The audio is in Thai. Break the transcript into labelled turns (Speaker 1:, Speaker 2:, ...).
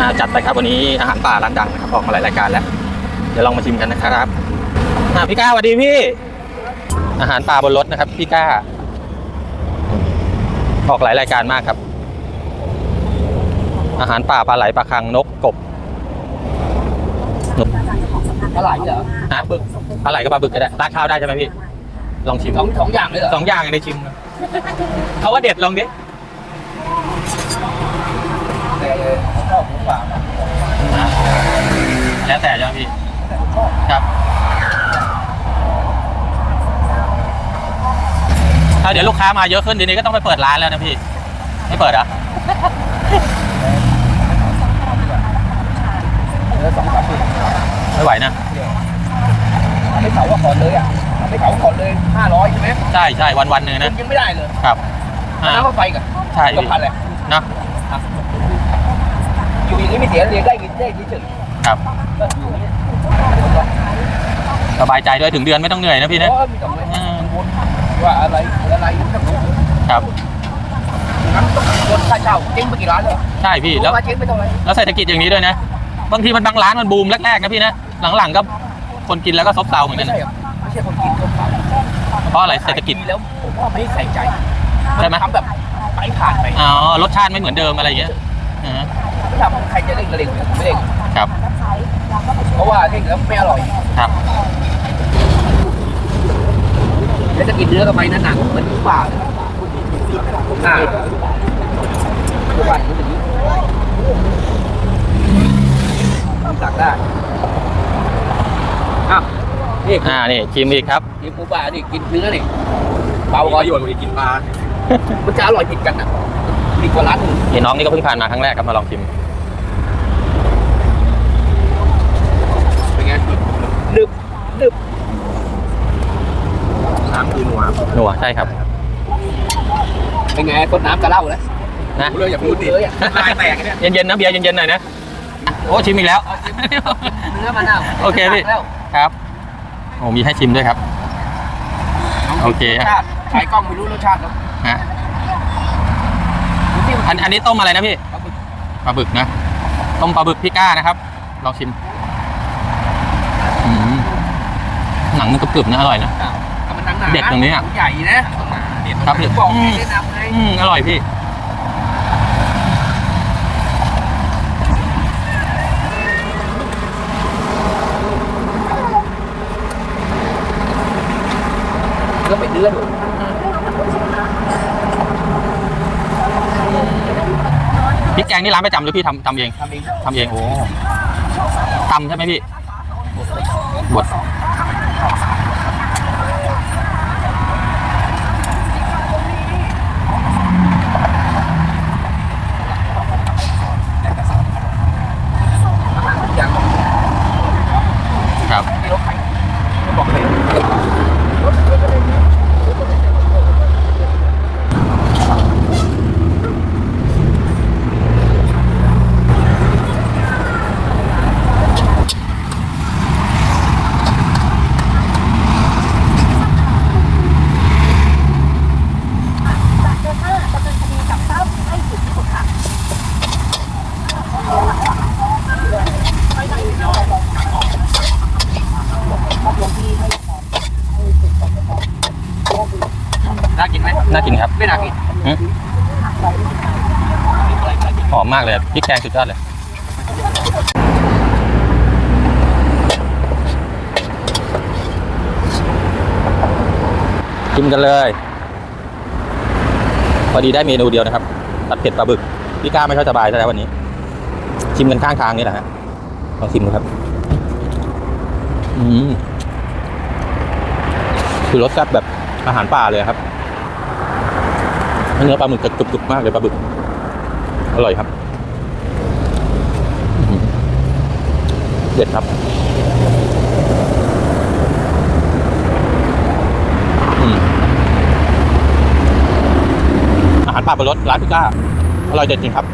Speaker 1: อ่าจัดไปครับวันนี้อาหารป่าร้านดังนะครับออกมาหลายรายการแล้ว เดี๋ยวลองมาชิมกันนะครับอ่าพี่ก้าสวัสดีพี่ อาหารป่าบนรถนะครับพี่ก้า ออกหลายรายการมากครับ อาหารป่าปลาไหลปลาคังนกกบนก
Speaker 2: ปลาไหลเหรอ
Speaker 1: ฮะบึกปลาไหลกับปลาบึกก็ได้ราดข้าวได้ใช่ไหมพี่ ลองชิม
Speaker 2: สองสองอย่างเลยเหรอ
Speaker 1: สองอย่างในชิมครับเขาว่าเด็ดลองดิ
Speaker 2: แต่ชอบหมูป่า
Speaker 1: แล้วแต่ใช่ไหมพี่ครับถ้าเดี๋ยวลูกค้ามาเยอะขึ้นทีนี้ก็ต้องไปเปิดร้านแล้วนะพี่ ไม่เปิดเหรอะ
Speaker 2: เออสองสามปี
Speaker 1: ไม่ไหวนะ
Speaker 2: ไม่เผาว่าก่อนเลยอะไม่เผาก่อนเลยห้าร้อยใช่ไหม
Speaker 1: ใช่ใช่วันวันๆหนึ่งนะ
Speaker 2: ยังไม่ได้เลย
Speaker 1: ครับอ่า
Speaker 2: น้ำก็ไฟกัน
Speaker 1: ใช่
Speaker 2: ก็
Speaker 1: พี่
Speaker 2: พันเลย
Speaker 1: เนอะ
Speaker 2: อยู่อย่างนี้ไม่เสียเรียนได้กินได้กินเฉย
Speaker 1: ครับ สบายใจด้วยถึงเดือนไม่ต้องเหนื่อยนะพี่นะอืม
Speaker 2: ว่าอะไรอะไรต้องรู้
Speaker 1: ครับ
Speaker 2: งั้นต้องวนค่าเช่าเจ๊งไปกี่ร้านเลย
Speaker 1: ใช่พี่แล้ว
Speaker 2: ค่าเจ๊งไปเท่าไหร่
Speaker 1: แล้วเศรษฐกิจอย่างนี้ด้วยนะ บางทีมันบางร้านมันบูมแรกๆนะพี่นะ หลังๆก็คนกินแล้วก็ซบเซาเหมือน
Speaker 2: ไม่
Speaker 1: กัน
Speaker 2: ใช่
Speaker 1: นะ
Speaker 2: หรอไม่ใช่คนกินคนขาย
Speaker 1: เพราะอะไรเศรษฐกิจ
Speaker 2: แล้วผมว่าไม่ใส่ใจ
Speaker 1: ใช่ไหม
Speaker 2: ทำแบบไปผ่านไป
Speaker 1: อ๋อรสชาติไม่เหมือนเดิมอะไรอย่างเงี้ย อ่า
Speaker 2: ไม่ทำใครจะเล่นก็เล่นไม่เล่น
Speaker 1: ครับ
Speaker 2: เพราะว่าเล่นแล้วไม่อร่อย
Speaker 1: ครับ
Speaker 2: แล้วจะกินเนื้อกับไปนั้นหนังเหมือนหมูป่าเลยอ่าหมูป่าอย่างนี้อย่างนี้ตักได้อ้าวนี่
Speaker 1: อ่านี่ชิมอีกครับ
Speaker 2: กินหมูป่านี่กินเนื้อนี่เบาก่อน
Speaker 3: ประโยชน์กว่ากินปลา
Speaker 2: มันจะอร่อยผิดกันอะ ดีกว่าร้านอื่น
Speaker 1: นี่น้องนี่ก็เพิ่งผ่านมาครั้งแรกครับมาลองชิม
Speaker 2: เป็นไงนึบนึบ
Speaker 3: น้ำคือหนัว
Speaker 1: หนัวใช่ครับ
Speaker 2: เป็นไงต้นน้ำจะเล่าแล้ว
Speaker 1: นะ
Speaker 3: เลยอย่าพูดดิ
Speaker 2: เลยอะ
Speaker 3: ลายแตกเนี่ย
Speaker 1: เย็นๆนะเบียร์เย็นๆหน่อยนะ โอ้ชิมอีกแล้ว
Speaker 2: เนื้อมะนาว
Speaker 1: โอเคพี่
Speaker 2: แล้ว
Speaker 1: ครับ โอ้มีให้ชิมด้วยครับ โอเค
Speaker 2: รสชาติขายกล้องไม่รู้รสชาติแล้ว
Speaker 1: ฮะ
Speaker 2: ดูสิ
Speaker 1: อันอันนี้ต้มอะไรนะพี่
Speaker 2: ปลาหมึก
Speaker 1: ปลาบึกนะต้มปลาบึกพี่ก้านะครับลองชิมอืมหนังมันกรึบๆนะอร่อยนะ
Speaker 2: อ้าวแต่มันหนังหนา
Speaker 1: เด็ดตรงนี้อะ
Speaker 2: ใหญ่นะ
Speaker 1: ครับพี่
Speaker 2: บอก
Speaker 1: อืม
Speaker 2: แนะนำไง
Speaker 1: อืมอร่อยพี่
Speaker 2: ก็ไปเดือน
Speaker 1: พริกแกงนี่ร้านประจำหรือพี่ทำทำเอง
Speaker 2: ทำเอง
Speaker 1: ทำเองโอ้ตำใช่ไหมพี่บดครับ
Speaker 2: ที่รถไข่ก็บอกเลย น่ากินไหม
Speaker 1: น่ากินครับ
Speaker 2: ไม่น่ากิน
Speaker 1: หืมหอมมากเลยพริกแกงสุดยอดเลยกินกันเลย พอดีได้เมนูเดียวนะครับผัดเผ็ดปลาบึกพี่ก้าไม่ค่อยสบายซะแล้ววันนี้ ชิมกันข้างทางนี่แหละฮะลองชิมดูครับ อืมคือรสชาติแบบอาหารป่าเลยครับ เนื้อปลาหมึกจะจุบๆมากเลยปลาบึก อร่อยครับ เด็ดครับอืมอาหารป่าบนรถร้านพิก้าอร่อยเด็ดจริงครับ